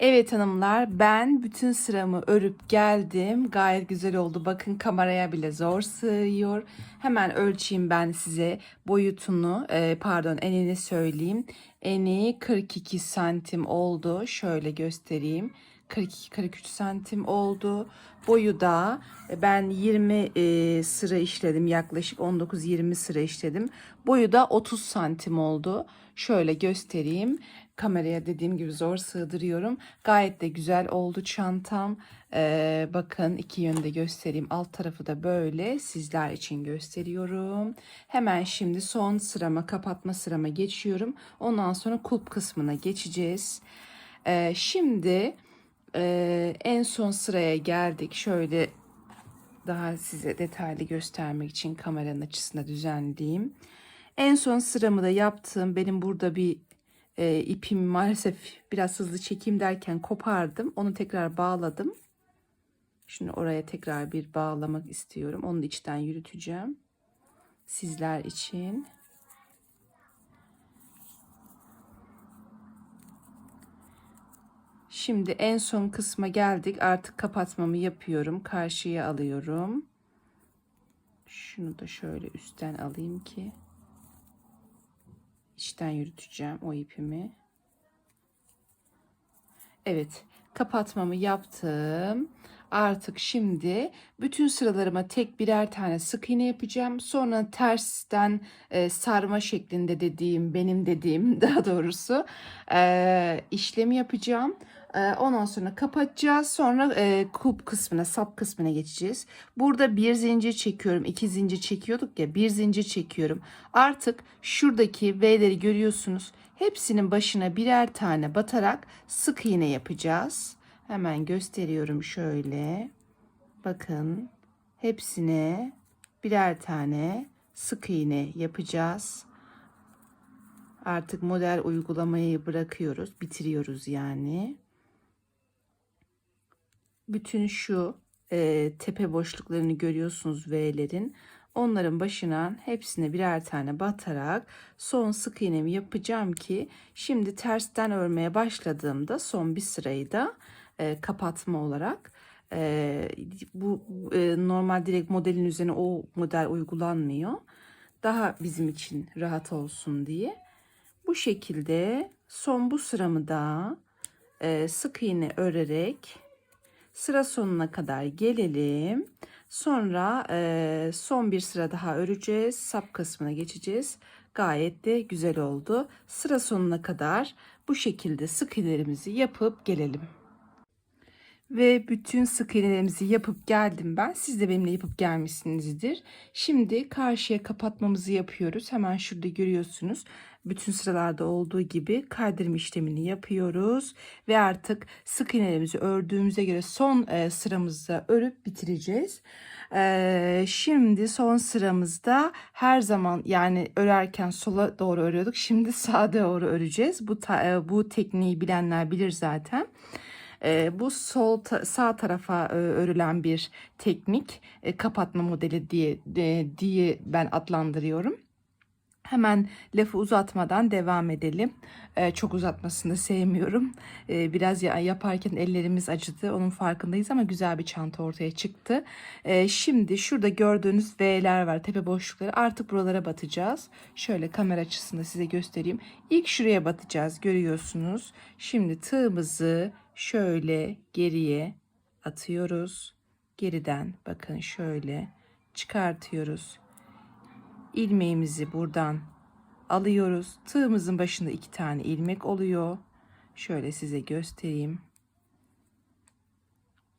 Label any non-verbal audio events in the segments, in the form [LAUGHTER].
Evet hanımlar ben bütün sıramı örüp geldim. Gayet güzel oldu. Bakın kameraya bile zor sığıyor. Hemen ölçeyim ben size boyutunu e, pardon enini söyleyeyim. Eni 42 santim oldu. Şöyle göstereyim. 42-43 santim oldu. Boyu da e, ben 20 e, sıra işledim yaklaşık 19-20 sıra işledim. Boyu da 30 santim oldu. Şöyle göstereyim. Kameraya dediğim gibi zor sığdırıyorum. Gayet de güzel oldu çantam. Ee, bakın iki yönde göstereyim. Alt tarafı da böyle sizler için gösteriyorum. Hemen şimdi son sırama kapatma sırama geçiyorum. Ondan sonra kulp kısmına geçeceğiz. Ee, şimdi e, en son sıraya geldik. Şöyle daha size detaylı göstermek için kameranın açısını düzenleyeyim. En son sıramı da yaptım. Benim burada bir e, ipim maalesef biraz hızlı çekeyim derken kopardım. Onu tekrar bağladım. Şimdi oraya tekrar bir bağlamak istiyorum. Onu içten yürüteceğim. Sizler için. Şimdi en son kısma geldik. Artık kapatmamı yapıyorum. Karşıya alıyorum. Şunu da şöyle üstten alayım ki içten yürüteceğim o ipimi. Evet, kapatmamı yaptım. Artık şimdi bütün sıralarıma tek birer tane sık iğne yapacağım. Sonra tersten e, sarma şeklinde dediğim, benim dediğim [LAUGHS] daha doğrusu e, işlemi yapacağım. E, ondan sonra kapatacağız. Sonra e, kısmına, sap kısmına geçeceğiz. Burada bir zincir çekiyorum. iki zincir çekiyorduk ya. Bir zincir çekiyorum. Artık şuradaki V'leri görüyorsunuz. Hepsinin başına birer tane batarak sık iğne yapacağız. Hemen gösteriyorum şöyle. Bakın hepsine birer tane sık iğne yapacağız. Artık model uygulamayı bırakıyoruz, bitiriyoruz yani. Bütün şu e, tepe boşluklarını görüyorsunuz V'lerin. Onların başına hepsine birer tane batarak son sık iğnemi yapacağım ki şimdi tersten örmeye başladığımda son bir sırayı da e, kapatma olarak e, bu e, normal direkt modelin üzerine o model uygulanmıyor. Daha bizim için rahat olsun diye. Bu şekilde son bu sıramı da e, sık iğne örerek sıra sonuna kadar gelelim. Sonra e, son bir sıra daha öreceğiz. Sap kısmına geçeceğiz. Gayet de güzel oldu. Sıra sonuna kadar bu şekilde sık iğnelerimizi yapıp gelelim. Ve bütün sık iğnelerimizi yapıp geldim ben. Siz de benimle yapıp gelmişsinizdir. Şimdi karşıya kapatmamızı yapıyoruz. Hemen şurada görüyorsunuz. Bütün sıralarda olduğu gibi kaydırma işlemini yapıyoruz. Ve artık sık iğnelerimizi ördüğümüze göre son e, sıramızda örüp bitireceğiz. E, şimdi son sıramızda her zaman yani örerken sola doğru örüyorduk. Şimdi [LAUGHS] sağa doğru öreceğiz. Bu, ta, e, bu tekniği bilenler bilir zaten. E, bu sol ta, sağ tarafa e, örülen bir teknik e, kapatma modeli diye e, diye ben adlandırıyorum. Hemen lafı uzatmadan devam edelim. Ee, çok uzatmasını sevmiyorum. Ee, biraz ya, yaparken ellerimiz acıdı. Onun farkındayız ama güzel bir çanta ortaya çıktı. Ee, şimdi şurada gördüğünüz V'ler var. Tepe boşlukları. Artık buralara batacağız. Şöyle kamera açısında size göstereyim. İlk şuraya batacağız. Görüyorsunuz. Şimdi tığımızı şöyle geriye atıyoruz. Geriden bakın şöyle çıkartıyoruz ilmeğimizi buradan alıyoruz. Tığımızın başında iki tane ilmek oluyor. Şöyle size göstereyim.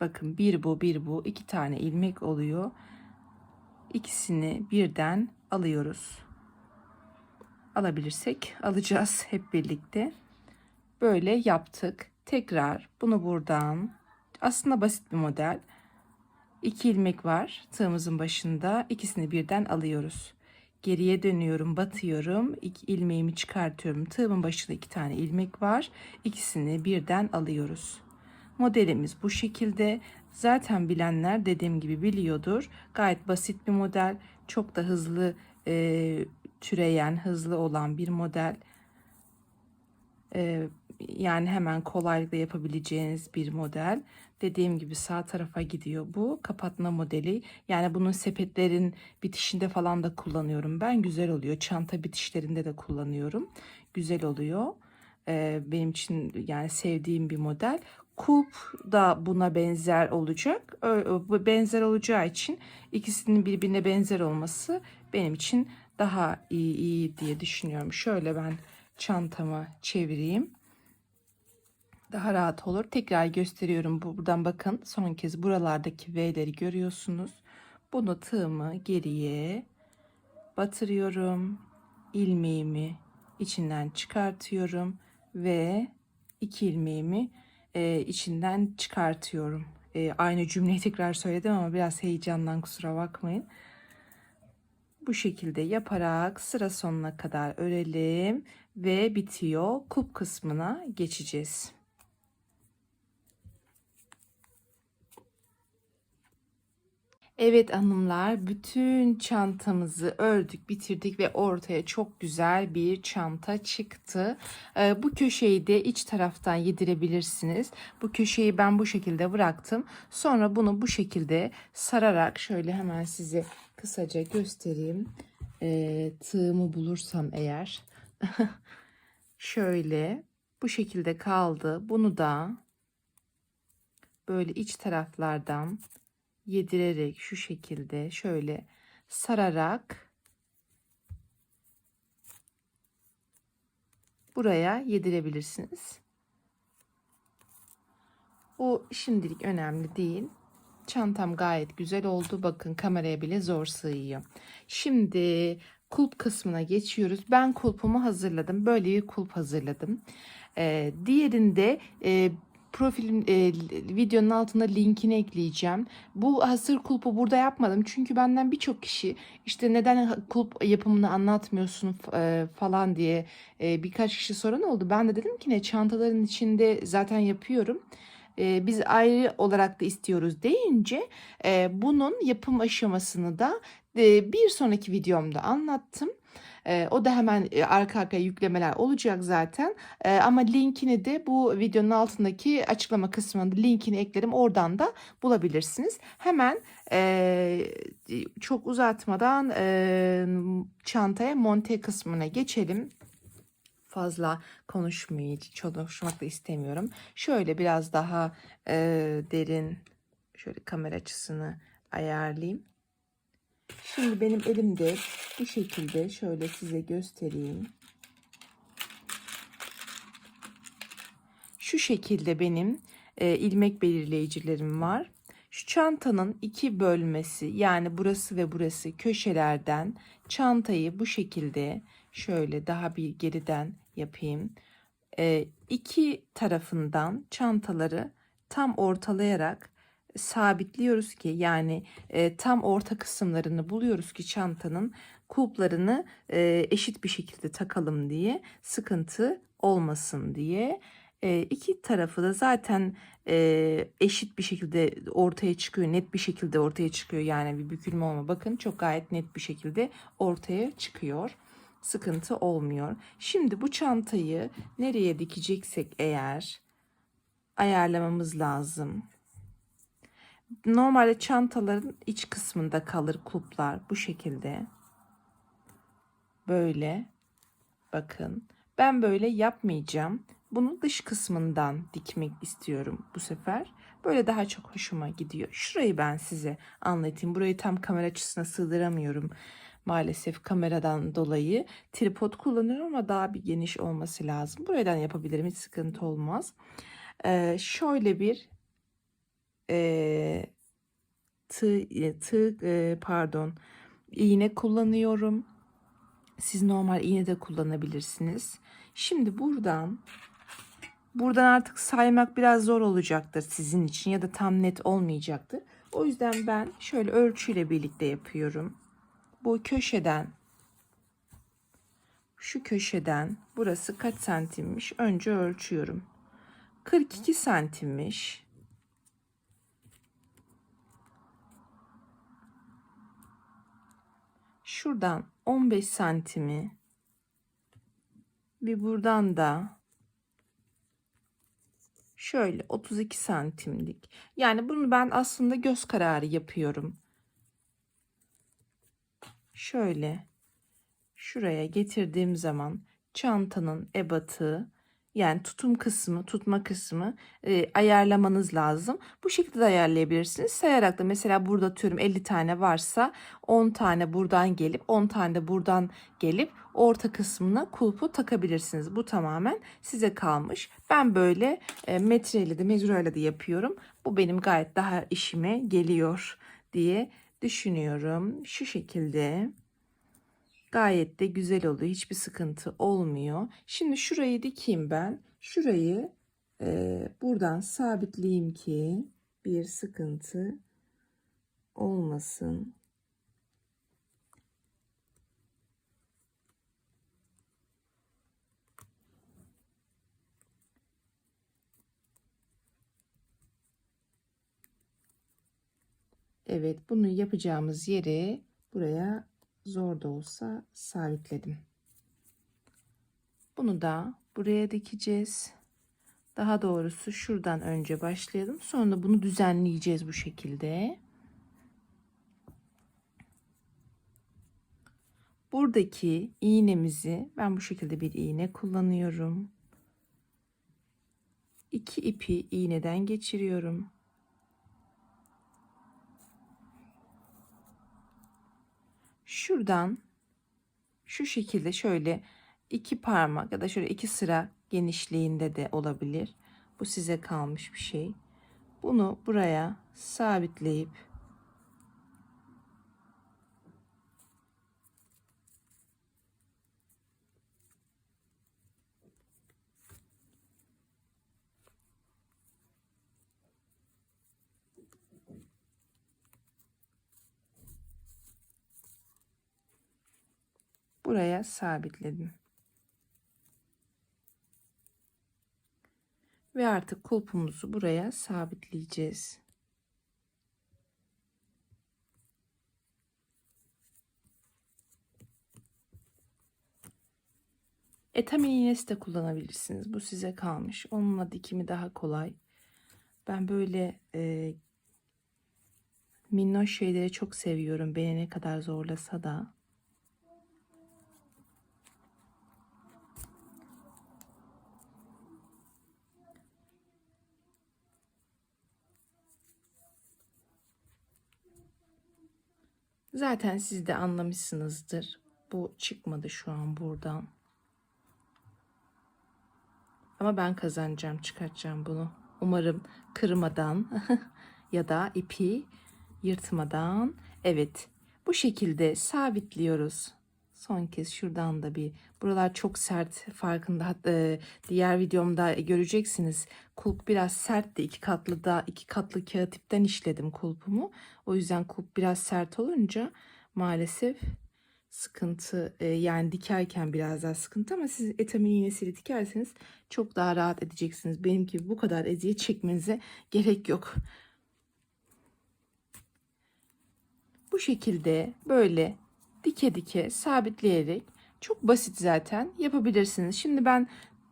Bakın bir bu bir bu iki tane ilmek oluyor. İkisini birden alıyoruz. Alabilirsek alacağız hep birlikte. Böyle yaptık. Tekrar bunu buradan aslında basit bir model. İki ilmek var tığımızın başında. ikisini birden alıyoruz. Geriye dönüyorum batıyorum İlk ilmeğimi çıkartıyorum. Tığımın başında iki tane ilmek var ikisini birden alıyoruz. Modelimiz bu şekilde. Zaten bilenler dediğim gibi biliyordur. Gayet basit bir model çok da hızlı e, türeyen hızlı olan bir model Yani hemen kolaylıkla yapabileceğiniz bir model. Dediğim gibi sağ tarafa gidiyor bu kapatma modeli. Yani bunun sepetlerin bitişinde falan da kullanıyorum. Ben güzel oluyor. Çanta bitişlerinde de kullanıyorum. Güzel oluyor. Benim için yani sevdiğim bir model. Kulp da buna benzer olacak. Benzer olacağı için ikisinin birbirine benzer olması benim için daha iyi, iyi diye düşünüyorum. Şöyle ben çantamı çevireyim. Daha rahat olur. Tekrar gösteriyorum. Bu- Buradan bakın. Son kez buralardaki V'leri görüyorsunuz. Bunu tığımı geriye batırıyorum. ilmeğimi içinden çıkartıyorum ve iki ilmeğimi e, içinden çıkartıyorum. E, aynı cümleyi tekrar söyledim ama biraz heyecandan kusura bakmayın. Bu şekilde yaparak sıra sonuna kadar örelim ve bitiyor. Kulp kısmına geçeceğiz. Evet hanımlar bütün çantamızı ördük bitirdik ve ortaya çok güzel bir çanta çıktı. Ee, bu köşeyi de iç taraftan yedirebilirsiniz. Bu köşeyi ben bu şekilde bıraktım. Sonra bunu bu şekilde sararak şöyle hemen size kısaca göstereyim. Ee, tığımı bulursam eğer. [LAUGHS] şöyle bu şekilde kaldı. Bunu da böyle iç taraflardan yedirerek şu şekilde şöyle sararak buraya yedirebilirsiniz. Bu şimdilik önemli değil. Çantam gayet güzel oldu. Bakın kameraya bile zor sığıyor. Şimdi kulp kısmına geçiyoruz. Ben kulpumu hazırladım. Böyle bir kulp hazırladım. Ee, diğerinde e, profilim e, videonun altına linkini ekleyeceğim. Bu hasır kulpu burada yapmadım. Çünkü benden birçok kişi işte neden kulp yapımını anlatmıyorsun e, falan diye e, birkaç kişi soran oldu. Ben de dedim ki ne çantaların içinde zaten yapıyorum. E, biz ayrı olarak da istiyoruz deyince e, bunun yapım aşamasını da e, bir sonraki videomda anlattım. E, o da hemen e, arka arkaya yüklemeler olacak zaten. E, ama linkini de bu videonun altındaki açıklama kısmında linkini eklerim. Oradan da bulabilirsiniz. Hemen e, çok uzatmadan çantaya monte kısmına geçelim fazla konuşmayacağım, konuşmak da istemiyorum. Şöyle biraz daha e, derin, şöyle kamera açısını ayarlayayım. Şimdi benim elimde bu şekilde şöyle size göstereyim. Şu şekilde benim e, ilmek belirleyicilerim var. Şu çantanın iki bölmesi yani burası ve burası köşelerden çantayı bu şekilde şöyle daha bir geriden yapayım. E, iki tarafından çantaları tam ortalayarak sabitliyoruz ki yani e, tam orta kısımlarını buluyoruz ki çantanın kulplarını e, eşit bir şekilde takalım diye sıkıntı olmasın diye. E, iki tarafı da zaten e, eşit bir şekilde ortaya çıkıyor net bir şekilde ortaya çıkıyor yani bir bükülme olma bakın çok gayet net bir şekilde ortaya çıkıyor sıkıntı olmuyor. Şimdi bu çantayı nereye dikeceksek eğer ayarlamamız lazım. Normalde çantaların iç kısmında kalır kulplar bu şekilde. Böyle. Bakın. Ben böyle yapmayacağım. Bunu dış kısmından dikmek istiyorum bu sefer. Böyle daha çok hoşuma gidiyor. Şurayı ben size anlatayım. Burayı tam kamera açısına sığdıramıyorum. Maalesef kameradan dolayı tripod kullanıyorum ama daha bir geniş olması lazım. Buradan yapabilirim hiç sıkıntı olmaz. Ee, şöyle bir e, tığ, tığ e, pardon iğne kullanıyorum. Siz normal iğne de kullanabilirsiniz. Şimdi buradan buradan artık saymak biraz zor olacaktır sizin için ya da tam net olmayacaktır. O yüzden ben şöyle ölçüyle birlikte yapıyorum. Bu köşeden şu köşeden burası kaç santimmiş? Önce ölçüyorum. 42 santimmiş. Şuradan 15 santimi bir buradan da Şöyle 32 santimlik. Yani bunu ben aslında göz kararı yapıyorum. Şöyle şuraya getirdiğim zaman çantanın ebatı yani tutum kısmı, tutma kısmı e, ayarlamanız lazım. Bu şekilde de ayarlayabilirsiniz. Sayarak da mesela burada atıyorum 50 tane varsa 10 tane buradan gelip 10 tane de buradan gelip orta kısmına kulpu takabilirsiniz. Bu tamamen size kalmış. Ben böyle e, metreyle de mezurayla da yapıyorum. Bu benim gayet daha işime geliyor diye düşünüyorum. Şu şekilde. Gayet de güzel oluyor. Hiçbir sıkıntı olmuyor. Şimdi şurayı dikeyim ben. Şurayı e, buradan sabitleyeyim ki bir sıkıntı olmasın. Evet, bunu yapacağımız yeri buraya zor da olsa sabitledim. Bunu da buraya dikeceğiz. Daha doğrusu şuradan önce başlayalım. Sonra bunu düzenleyeceğiz bu şekilde. Buradaki iğnemizi ben bu şekilde bir iğne kullanıyorum. İki ipi iğneden geçiriyorum. Şuradan şu şekilde şöyle iki parmak ya da şöyle iki sıra genişliğinde de olabilir. Bu size kalmış bir şey. Bunu buraya sabitleyip buraya sabitledim. Ve artık kulpumuzu buraya sabitleyeceğiz. Etamin iğnesi de kullanabilirsiniz. Bu size kalmış. Onunla dikimi daha kolay. Ben böyle e, minnoş şeyleri çok seviyorum. Beni ne kadar zorlasa da. Zaten siz de anlamışsınızdır. Bu çıkmadı şu an buradan. Ama ben kazanacağım, çıkartacağım bunu. Umarım kırmadan [LAUGHS] ya da ipi yırtmadan. Evet, bu şekilde sabitliyoruz. Son kez şuradan da bir buralar çok sert farkında e, diğer videomda göreceksiniz. Kulp biraz sertti iki katlı da iki katlı kağıt ipten işledim kulpumu. O yüzden kulp biraz sert olunca maalesef sıkıntı e, yani dikerken biraz daha sıkıntı ama siz etamin iğnesiyle dikerseniz çok daha rahat edeceksiniz. Benimki bu kadar eziyet çekmenize gerek yok. Bu şekilde böyle dike dike sabitleyerek çok basit zaten yapabilirsiniz. Şimdi ben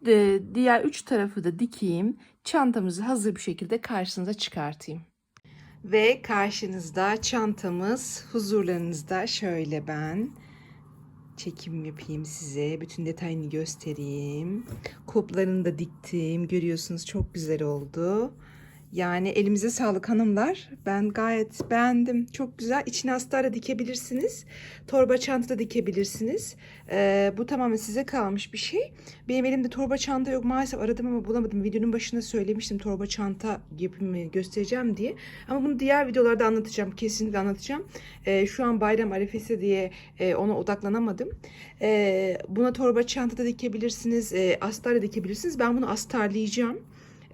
de diğer üç tarafı da dikeyim. Çantamızı hazır bir şekilde karşınıza çıkartayım. Ve karşınızda çantamız huzurlarınızda şöyle ben çekim yapayım size. Bütün detayını göstereyim. Koplarını da diktim. Görüyorsunuz çok güzel oldu. Yani elimize sağlık hanımlar. Ben gayet beğendim. Çok güzel. İçine astarla dikebilirsiniz. Torba çanta da dikebilirsiniz. Ee, bu tamamen size kalmış bir şey. Benim elimde torba çanta yok. Maalesef aradım ama bulamadım. Videonun başında söylemiştim torba çanta yapımı göstereceğim diye. Ama bunu diğer videolarda anlatacağım. Kesinlikle anlatacağım. Ee, şu an bayram arifesi diye e, ona odaklanamadım. Ee, buna torba çanta da dikebilirsiniz. E, astar da dikebilirsiniz. Ben bunu astarlayacağım.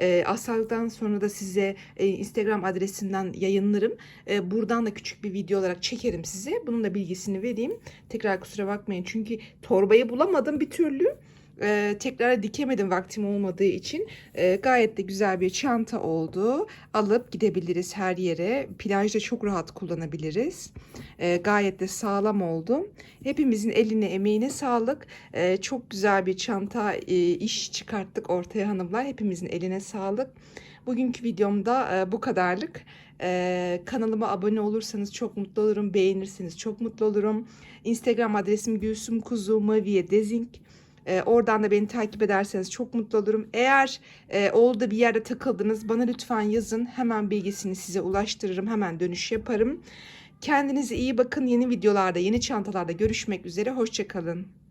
E, asarlıktan sonra da size e, Instagram adresinden yayınlarım. E, buradan da küçük bir video olarak çekerim size. Bunun da bilgisini vereyim. Tekrar kusura bakmayın çünkü torbayı bulamadım bir türlü. E, tekrar dikemedim vaktim olmadığı için. E, gayet de güzel bir çanta oldu. Alıp gidebiliriz her yere. Plajda çok rahat kullanabiliriz. E, gayet de sağlam oldu. Hepimizin eline emeğine sağlık. E, çok güzel bir çanta e, iş çıkarttık ortaya hanımlar. Hepimizin eline sağlık. Bugünkü videomda e, bu kadarlık. E, kanalıma abone olursanız çok mutlu olurum. Beğenirseniz çok mutlu olurum. Instagram adresim Gülsüm Kuzu Maviye Dezink. E, oradan da beni takip ederseniz çok mutlu olurum. Eğer e, oldu bir yerde takıldınız bana lütfen yazın. Hemen bilgisini size ulaştırırım. Hemen dönüş yaparım. Kendinize iyi bakın. Yeni videolarda, yeni çantalarda görüşmek üzere. Hoşçakalın.